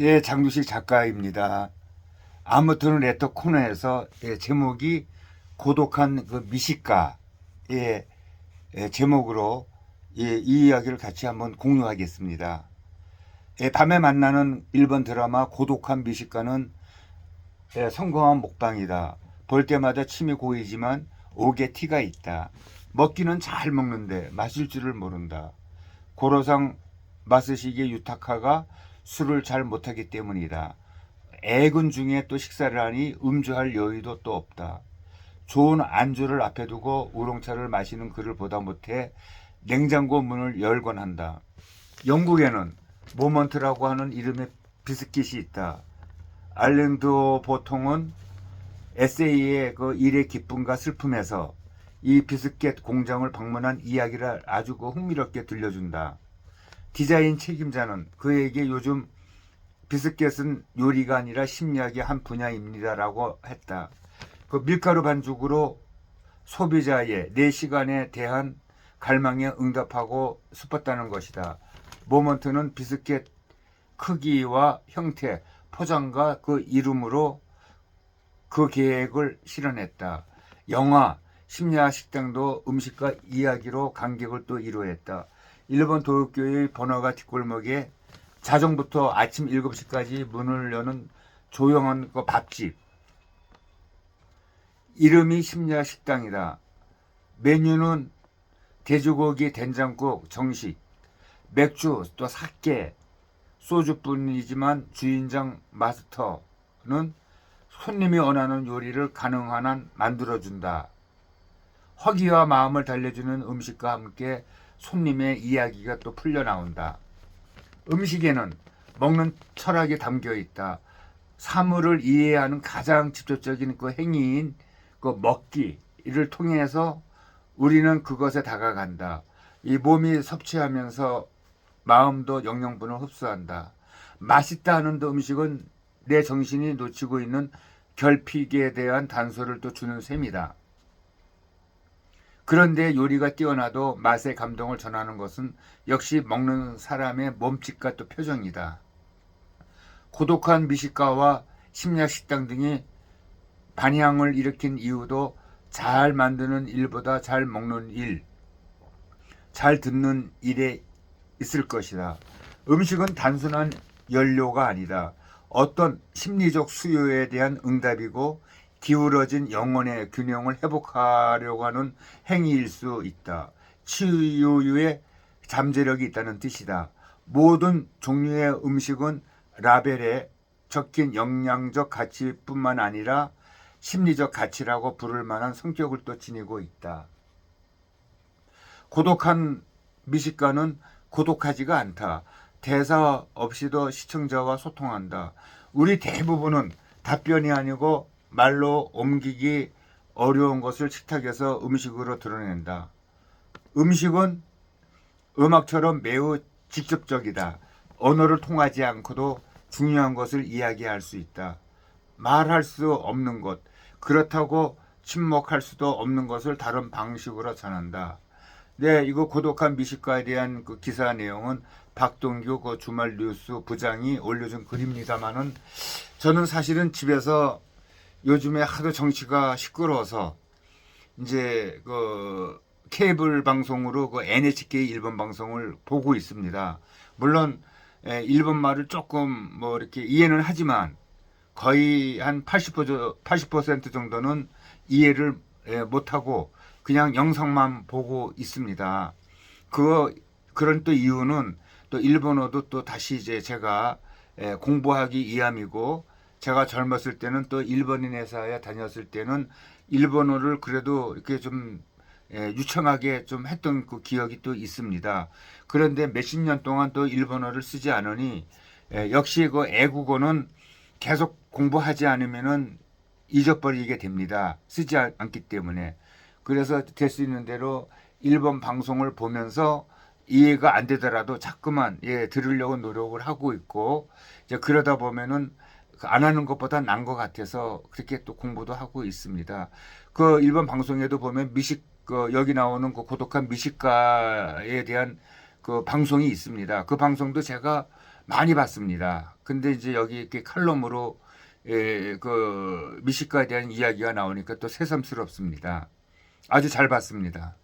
예, 장두식 작가입니다. 아무튼 레터 코너에서 예, 제목이 고독한 그 미식가의 예, 제목으로 예, 이 이야기를 같이 한번 공유하겠습니다. 예, 밤에 만나는 일본 드라마 고독한 미식가는 예, 성공한 먹방이다. 볼 때마다 침이 고이지만 옥에 티가 있다. 먹기는 잘 먹는데 마실 줄을 모른다. 고로상 마스시기 유타카가 술을 잘 못하기 때문이다. 애근 중에 또 식사를 하니 음주할 여유도 또 없다. 좋은 안주를 앞에 두고 우롱차를 마시는 그를 보다 못해 냉장고 문을 열곤 한다. 영국에는 모먼트라고 하는 이름의 비스킷이 있다. 알랭도 보통은 에세이의 그 일의 기쁨과 슬픔에서 이 비스켓 공장을 방문한 이야기를 아주 그 흥미롭게 들려준다. 디자인 책임자는 그에게 요즘 비스켓은 요리가 아니라 심리학의 한 분야입니다라고 했다. 그 밀가루 반죽으로 소비자의 내 시간에 대한 갈망에 응답하고 싶었다는 것이다. 모먼트는 비스켓 크기와 형태, 포장과 그 이름으로 그 계획을 실현했다. 영화, 심야 식당도 음식과 이야기로 간격을 또 이루었다. 일본 도쿄의 번화가 뒷골목에 자정부터 아침 7시까지 문을 여는 조용한 그 밥집. 이름이 심야 식당이다. 메뉴는 돼지고기 된장국 정식, 맥주 또 사케, 소주뿐이지만 주인장 마스터는 손님이 원하는 요리를 가능한 한 만들어준다. 허기와 마음을 달래주는 음식과 함께 손님의 이야기가 또 풀려나온다. 음식에는 먹는 철학이 담겨 있다. 사물을 이해하는 가장 직접적인 그 행위인 그 먹기를 통해서 우리는 그것에 다가간다. 이 몸이 섭취하면서 마음도 영양분을 흡수한다. 맛있다 하는 음식은 내 정신이 놓치고 있는 결핍에 대한 단서를 또 주는 셈이다. 그런데 요리가 뛰어나도 맛의 감동을 전하는 것은 역시 먹는 사람의 몸짓과 또 표정이다. 고독한 미식가와 심야 식당 등이 반향을 일으킨 이유도 잘 만드는 일보다 잘 먹는 일, 잘 듣는 일에 있을 것이다. 음식은 단순한 연료가 아니다. 어떤 심리적 수요에 대한 응답이고 기울어진 영혼의 균형을 회복하려고 하는 행위일 수 있다. 치유의 잠재력이 있다는 뜻이다. 모든 종류의 음식은 라벨에 적힌 영양적 가치뿐만 아니라 심리적 가치라고 부를 만한 성격을 또 지니고 있다. 고독한 미식가는 고독하지가 않다. 대사 없이도 시청자와 소통한다. 우리 대부분은 답변이 아니고 말로 옮기기 어려운 것을 식탁에서 음식으로 드러낸다. 음식은 음악처럼 매우 직접적이다. 언어를 통하지 않고도 중요한 것을 이야기할 수 있다. 말할 수 없는 것, 그렇다고 침묵할 수도 없는 것을 다른 방식으로 전한다. 네, 이거 고독한 미식가에 대한 그 기사 내용은 박동규 그 주말 뉴스 부장이 올려준 글입니다만은 저는 사실은 집에서 요즘에 하도 정치가 시끄러워서 이제 그 케이블 방송으로 그 NHK 일본 방송을 보고 있습니다. 물론 에, 일본 말을 조금 뭐 이렇게 이해는 하지만 거의 한 80%, 80% 정도는 이해를 에, 못하고 그냥 영상만 보고 있습니다. 그 그런 또 이유는 또 일본어도 또 다시 이제 제가 에, 공부하기 위함이고 제가 젊었을 때는 또 일본인 회사에 다녔을 때는 일본어를 그래도 이렇게 좀 예, 유창하게 좀 했던 그 기억이 또 있습니다. 그런데 몇십 년 동안 또 일본어를 쓰지 않으니 예, 역시 그 애국어는 계속 공부하지 않으면은 잊어버리게 됩니다. 쓰지 않- 않기 때문에. 그래서 될 수 있는 대로 일본 방송을 보면서 이해가 안 되더라도 자꾸만 예, 들으려고 노력을 하고 있고 이제 그러다 보면은 그 안 하는 것보다 난 것 같아서 그렇게 또 공부도 하고 있습니다. 그 일본 방송에도 보면 미식 그 여기 나오는 그 고독한 미식가에 대한 그 방송이 있습니다. 그 방송도 제가 많이 봤습니다. 근데 이제 여기 이렇게 칼럼으로 예, 그 미식가에 대한 이야기가 나오니까 또 새삼스럽습니다. 아주 잘 봤습니다.